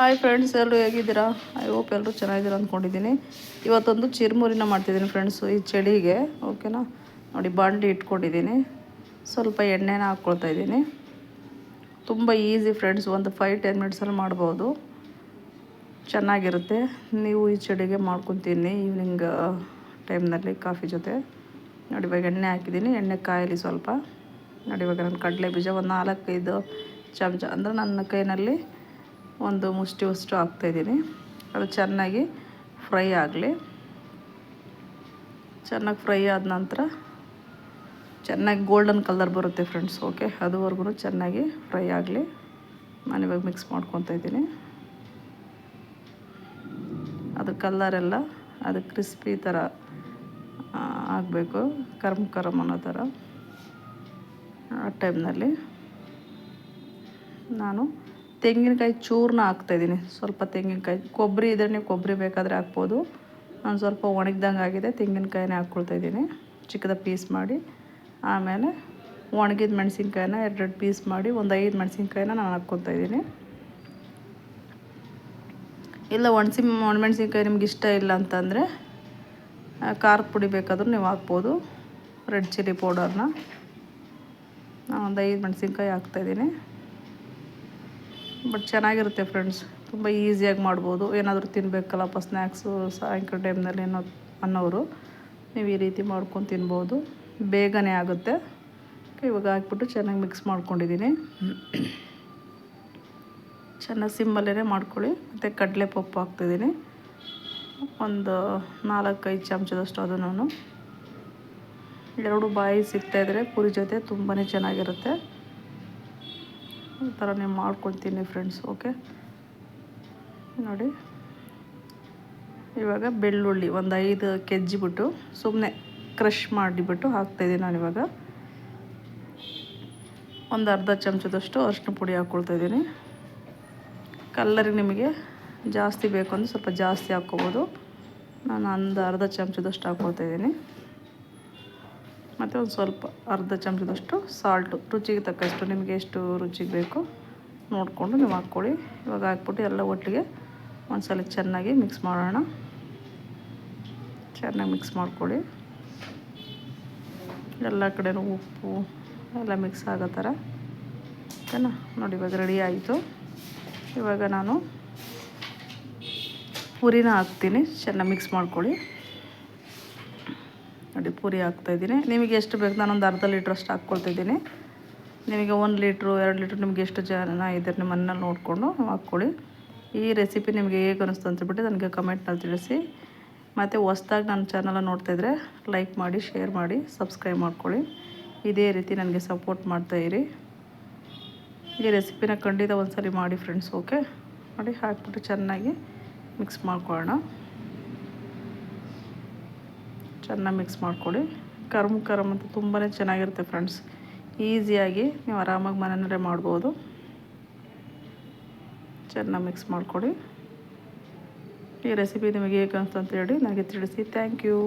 Hi friends ಎಲ್ಲರೂ ಹೇಗಿದ್ದೀರಾ? I hope ಎಲ್ಲರೂ ಚೆನ್ನಾಗಿದ್ದೀರಾ ಅಂದ್ಕೊಂಡಿದ್ದೀನಿ. ಇವತ್ತೊಂದು ಚಿರುಮುರಿನ ಮಾಡ್ತಿದ್ದೀನಿ ಫ್ರೆಂಡ್ಸು ಈ ಚಳಿಗೆ ಓಕೆನಾ ನೋಡಿ, ಬಾಂಡಿ ಇಟ್ಕೊಂಡಿದ್ದೀನಿ. ಸ್ವಲ್ಪ ಎಣ್ಣೆನ ಹಾಕ್ಕೊಳ್ತಾ ಇದ್ದೀನಿ. ತುಂಬ ಈಸಿ ಫ್ರೆಂಡ್ಸ್ ಒಂದು ಫೈವ್ ಟೆನ್ ಮಿನಿಟ್ಸಲ್ಲಿ ಮಾಡ್ಬೋದು. ಚೆನ್ನಾಗಿರುತ್ತೆ. ನೀವು ಈ ಚಳಿಗೆ ಮಾಡ್ಕೊತೀನಿ ಈವ್ನಿಂಗ್ ಟೈಮ್ನಲ್ಲಿ ಕಾಫಿ ಜೊತೆ. ನೋಡಿ, ಇವಾಗ ಎಣ್ಣೆ ಹಾಕಿದ್ದೀನಿ. ಎಣ್ಣೆ ಕಾಯಲಿ ಸ್ವಲ್ಪ. ನೋಡಿ, ಇವಾಗ ನಾನು ಕಡಲೆ ಬೀಜ ಒಂದು ನಾಲ್ಕೈದು ಚಮಚ, ಅಂದರೆ ನನ್ನ ಕೈನಲ್ಲಿ ಒಂದು ಮುಷ್ಟಿ ಅಷ್ಟು ಹಾಕ್ತಾಯಿದ್ದೀನಿ ಅದು ಚೆನ್ನಾಗಿ ಫ್ರೈ ಆಗಲಿ. ಚೆನ್ನಾಗಿ ಫ್ರೈ ಆದ ನಂತರ ಚೆನ್ನಾಗಿ ಗೋಲ್ಡನ್ ಕಲರ್ ಬರುತ್ತೆ ಫ್ರೆಂಡ್ಸ್, ಓಕೆ? ಅದುವರೆಗೂ ಚೆನ್ನಾಗಿ ಫ್ರೈ ಆಗಲಿ. ನಾನಿವಾಗ ಮಿಕ್ಸ್ ಮಾಡ್ಕೊತಾ ಇದ್ದೀನಿ. ಅದು ಕಲ್ಲರೆಲ್ಲ ಅದು ಕ್ರಿಸ್ಪಿ ಥರ ಆಗಬೇಕು. ಕರಮ್ ಕರಮ್ ಅನ್ನೋ ಥರ. ಆ ಟೈಮ್ನಲ್ಲಿ ನಾನು ತೆಂಗಿನಕಾಯಿ ಹಾಕ್ತಾ ಹಾಕ್ತಾಯಿದ್ದೀನಿ ಸ್ವಲ್ಪ ತೆಂಗಿನಕಾಯಿ, ಕೊಬ್ಬರಿ ಇದ್ರೆ ನೀವು ಕೊಬ್ಬರಿ ಬೇಕಾದರೆ ಹಾಕ್ಬೋದು. ನಾನು ಸ್ವಲ್ಪ ಒಣಗಿದಂಗೆ ಆಗಿದೆ, ತೆಂಗಿನಕಾಯಿನೇ ಹಾಕ್ಕೊಳ್ತಾ ಇದ್ದೀನಿ. ಚಿಕ್ಕದ ಪೀಸ್ ಮಾಡಿ, ಆಮೇಲೆ ಒಣಗಿದ ಮೆಣಸಿನ್ಕಾಯಿನ ಎರಡೆರಡು ಪೀಸ್ ಮಾಡಿ, ಒಂದು ಐದು ಮೆಣಸಿನ್ಕಾಯಿನ ನಾನು ಹಾಕ್ಕೊತಾ ಇದ್ದೀನಿ. ಇಲ್ಲ, ಒಣಸಿ ಒಣಮೆಣ್ಸಿನ್ಕಾಯಿ ನಿಮ್ಗೆ ಇಷ್ಟ ಇಲ್ಲ ಅಂತಂದರೆ ಖಾರದ ಪುಡಿ ಬೇಕಾದರೂ ನೀವು ಹಾಕ್ಬೋದು, ರೆಡ್ ಚಿಲ್ಲಿ ಪೌಡರ್ನ. ನಾನು ಒಂದು ಐದು ಮೆಣಸಿನ್ಕಾಯಿ ಹಾಕ್ತಾಯಿದ್ದೀನಿ ಬಟ್ ಚೆನ್ನಾಗಿರುತ್ತೆ ಫ್ರೆಂಡ್ಸ್ ತುಂಬ ಈಸಿಯಾಗಿ ಮಾಡ್ಬೋದು. ಏನಾದರೂ ತಿನ್ನಬೇಕಲ್ಲಪ್ಪ ಸ್ನ್ಯಾಕ್ಸು ಸಾಯಂಕಾಲ ಟೈಮ್ನಲ್ಲಿ ಏನೋ ಅನ್ನೋರು, ನೀವು ಈ ರೀತಿ ಮಾಡ್ಕೊಂಡು ತಿನ್ಬೋದು. ಬೇಗನೆ ಆಗುತ್ತೆ. ಇವಾಗ ಹಾಕ್ಬಿಟ್ಟು ಚೆನ್ನಾಗಿ ಮಿಕ್ಸ್ ಮಾಡ್ಕೊಂಡಿದ್ದೀನಿ. ಚೆನ್ನಾಗಿ ಸಿಮ್ಮಲ್ಲೇ ಮಾಡ್ಕೊಳ್ಳಿ. ಮತ್ತು ಕಡಲೆ ಪಪ್ಪು ಹಾಕ್ತಿದ್ದೀನಿ. ಒಂದು ನಾಲ್ಕೈದು ಚಮಚದಷ್ಟು ಅದು ನಾನು ಎರಡು ಬಾಯಿ ಸಿಗ್ತಾಯಿದ್ರೆ ಪುರಿ ಜೊತೆ ತುಂಬಾ ಚೆನ್ನಾಗಿರುತ್ತೆ. ಈ ಥರ ನೀವು ಮಾಡ್ಕೊತೀನಿ ಫ್ರೆಂಡ್ಸ್ ಓಕೆ ನೋಡಿ, ಇವಾಗ ಬೆಳ್ಳುಳ್ಳಿ ಒಂದು ಐದು ಕೆಜ್ಜಿಬಿಟ್ಟು ಸುಮ್ಮನೆ ಕ್ರಷ್ ಮಾಡಿಬಿಟ್ಟು ಹಾಕ್ತಾಯಿದ್ದೀನಿ ನಾನು ಇವಾಗ. ಒಂದು ಅರ್ಧ ಚಮಚದಷ್ಟು ಅರಿಶಿನ ಪುಡಿ ಹಾಕ್ಕೊಳ್ತಾಯಿದ್ದೀನಿ ಕಲ್ಲರಿಗೆ ನಿಮಗೆ ಜಾಸ್ತಿ ಬೇಕು ಅಂದರೆ ಸ್ವಲ್ಪ ಜಾಸ್ತಿ ಹಾಕ್ಕೋಬೋದು. ನಾನು ಒಂದು ಅರ್ಧ ಚಮಚದಷ್ಟು ಹಾಕ್ಕೊಳ್ತಾಯಿದ್ದೀನಿ ಮತ್ತು ಒಂದು ಸ್ವಲ್ಪ ಅರ್ಧ ಚಮಚದಷ್ಟು ಸಾಲ್ಟು. ರುಚಿಗೆ ತಕ್ಕಷ್ಟು ನಿಮಗೆ ಎಷ್ಟು ರುಚಿಗೆ ಬೇಕು ನೋಡಿಕೊಂಡು ನೀವು ಹಾಕ್ಕೊಳ್ಳಿ. ಇವಾಗ ಹಾಕ್ಬಿಟ್ಟು ಎಲ್ಲ ಒಟ್ಟಿಗೆ ಒಂದ್ಸಲ ಚೆನ್ನಾಗಿ ಮಿಕ್ಸ್ ಮಾಡೋಣ. ಚೆನ್ನಾಗಿ ಮಿಕ್ಸ್ ಮಾಡ್ಕೊಳ್ಳಿ. ಎಲ್ಲ ಕಡೆನೂ ಉಪ್ಪು ಎಲ್ಲ ಮಿಕ್ಸ್ ಆಗೋ ಥರ. ಓಕೆನಾ? ನೋಡಿ, ಇವಾಗ ರೆಡಿ ಆಯಿತು. ಇವಾಗ ನಾನು ಪುರಿನ ಹಾಕ್ತೀನಿ. ಚೆನ್ನಾಗಿ ಮಿಕ್ಸ್ ಮಾಡ್ಕೊಳ್ಳಿ. ನೋಡಿ, ಪೂರಿ ಹಾಕ್ತಾಯಿದ್ದೀನಿ ನಿಮಗೆ ಎಷ್ಟು ಬೇಕು ನಾನೊಂದು ಅರ್ಧ ಲೀಟ್ರಷ್ಟು ಹಾಕ್ಕೊಳ್ತಿದ್ದೀನಿ. ನಿಮಗೆ ಒಂದು ಲೀಟ್ರು, ಎರಡು ಲೀಟ್ರ್ ನಿಮಗೆ ಎಷ್ಟು ಜನ ಇದ್ದಾರೆ ನಿಮ್ಮ ಮನೇಲಿ ನೋಡಿಕೊಂಡು ಹಾಕ್ಕೊಳ್ಳಿ. ಈ ರೆಸಿಪಿ ನಿಮಗೆ ಹೇಗೆ ಅನ್ನಿಸ್ತು ಅಂತಬಿಟ್ಟು ನನಗೆ ಕಮೆಂಟ್ನಲ್ಲಿ ತಿಳಿಸಿ. ಮತ್ತು ಹೊಸ್ದಾಗಿ ನನ್ನ ನೋಡ್ತಾ ನೋಡ್ತಾಯಿದ್ರೆ ಲೈಕ್ ಮಾಡಿ, ಶೇರ್ ಮಾಡಿ, ಸಬ್ಸ್ಕ್ರೈಬ್ ಮಾಡ್ಕೊಳ್ಳಿ. ಇದೇ ರೀತಿ ನನಗೆ ಸಪೋರ್ಟ್ ಮಾಡ್ತಾಯಿರಿ ಈ ರೆಸಿಪಿನ ಖಂಡಿತ ಒಂದ್ಸಲಿ ಮಾಡಿ ಫ್ರೆಂಡ್ಸ್ ಓಕೆ ನೋಡಿ, ಹಾಕ್ಬಿಟ್ಟು ಚೆನ್ನಾಗಿ ಮಿಕ್ಸ್ ಮಾಡ್ಕೊಳ್ಳೋಣ. ಚೆನ್ನಾಗಿ ಮಿಕ್ಸ್ ಮಾಡಿಕೊಡಿ. ಕರ್ಮ್ ಕರಮ್ ಅಂತ ತುಂಬಾ ಚೆನ್ನಾಗಿರುತ್ತೆ ಫ್ರೆಂಡ್ಸ್ ಈಸಿಯಾಗಿ ನೀವು ಆರಾಮಾಗಿ ಮನೆಯಲ್ಲೇ ಮಾಡ್ಬೋದು. ಚೆನ್ನಾಗಿ ಮಿಕ್ಸ್ ಮಾಡಿಕೊಡಿ. ಈ ರೆಸಿಪಿ ನಿಮಗೆ ಹೇಗೆ ಅಂತ ಹೇಳಿ ನನಗೆ ತಿಳಿಸಿ. Thank you